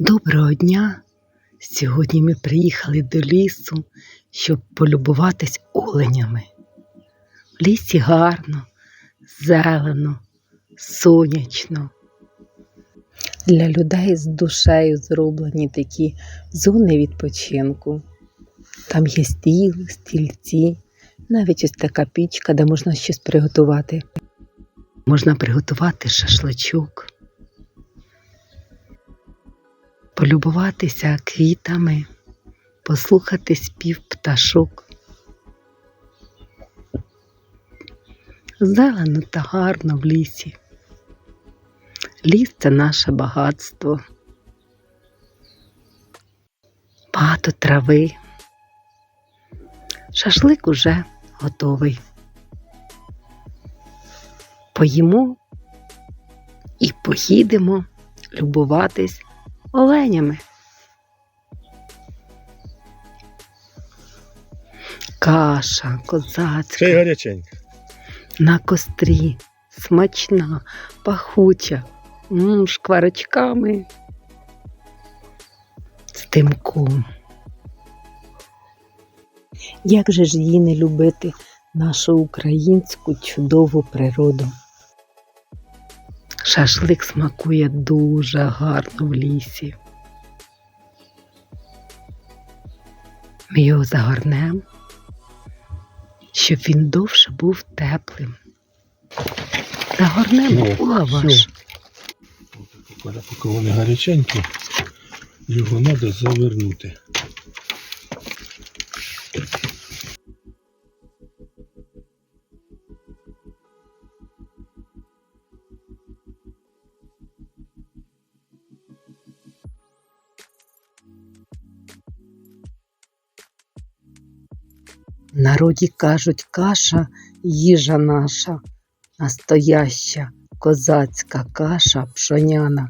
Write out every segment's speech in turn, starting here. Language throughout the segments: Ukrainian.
Доброго дня! Сьогодні ми приїхали до лісу, щоб полюбуватись оленями. В лісі гарно, зелено, сонячно. Для людей з душею зроблені такі зони відпочинку. Там є стіл, стільці, навіть ось така пічка, де можна щось приготувати. Можна приготувати шашличок полюбуватися квітами, послухати спів пташок. Зелено та гарно в лісі. Ліс це наше багатство. Багато трави. Шашлик уже готовий. Поїмо і поїдемо любуватись оленями. Каша Ще й козацька гаряченька. на кострі, смачна, пахуча, м, шкварочками, з димком. Як же ж її не любити, нашу українську чудову природу? Шашлик смакує дуже гарно в лісі. Ми його загорнемо, щоб він довше був теплим. Загорнемо у лаваш. поки вони гаряченькі, його треба завернути. Народі кажуть, каша їжа наша, настояща козацька каша пшоняна,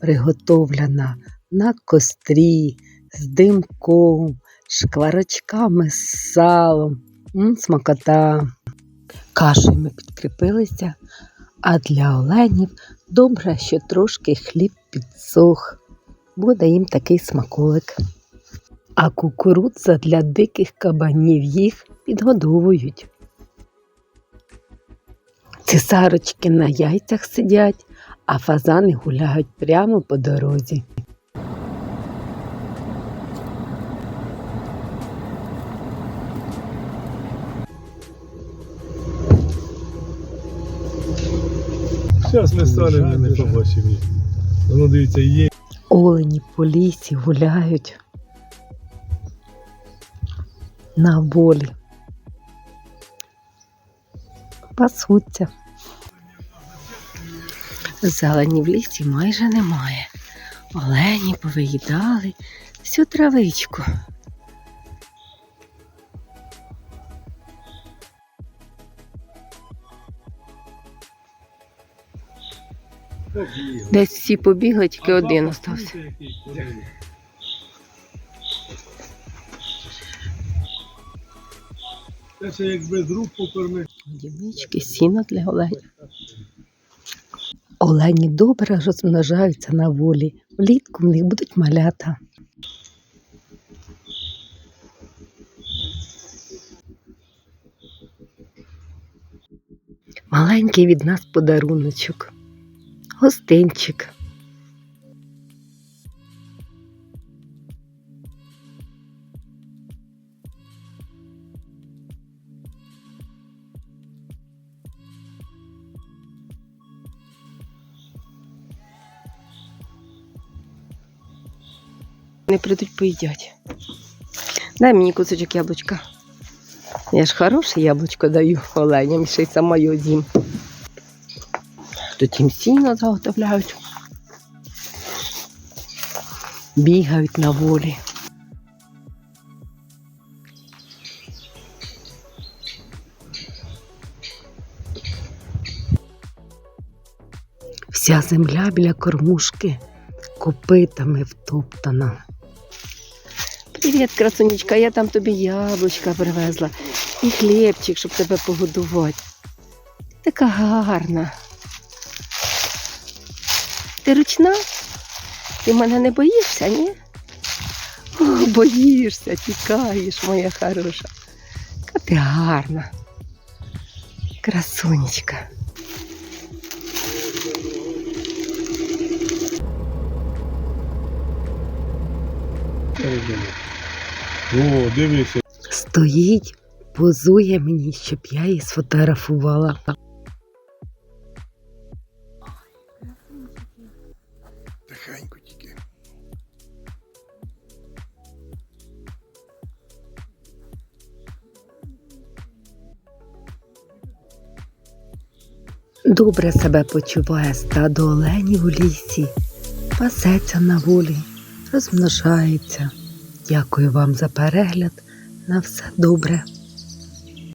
приготовлена на кострі з димком, шкварочками з салом. Смакота. Кашею ми підкріпилися, а для оленів добре, що трошки хліб підсох. Буде їм такий смаколик. А кукурудза для диких кабанів їх підгодовують. Цесарочки на яйцях сидять, а фазани гуляють прямо по дорозі. Зараз ми станемо, не побачимо їх. Воно дивіться, є. Олені по лісі гуляють на волі. Пасуться. Зелені в лісі майже немає. Олені повиїдали всю травичку. Десь всі побігли, тільки один остався. Це ще як без рук покорми. Дівнички, сіно для оленів. Олені добре розмножаються на волі. Влітку в них будуть малята. Маленький від нас подаруночок. Гостинчик. Не прийдуть поїдять. Дай мені кусочок яблучка. Я ж хороше яблучко даю оленям, ще й сама його з'їм. Тут їм сіно заготовляють. Бігають на волі. Вся земля біля кормушки копитами втоптана. Привіт, красунечка, я там тобі яблучка привезла і хлібчик, щоб тебе погодувати. Така гарна. Ти ручна? Ти мене не боїшся, ні? О, боїшся, тікаєш, моя хороша. Яка ти гарна. Красунечка. О, дивися. Стоїть, позує мені, щоб я її сфотографувала. Тихенько тільки. Добре себе почуває стадо оленів у лісі, пасеться на волі, розмножається. Дякую вам за перегляд. На все добре.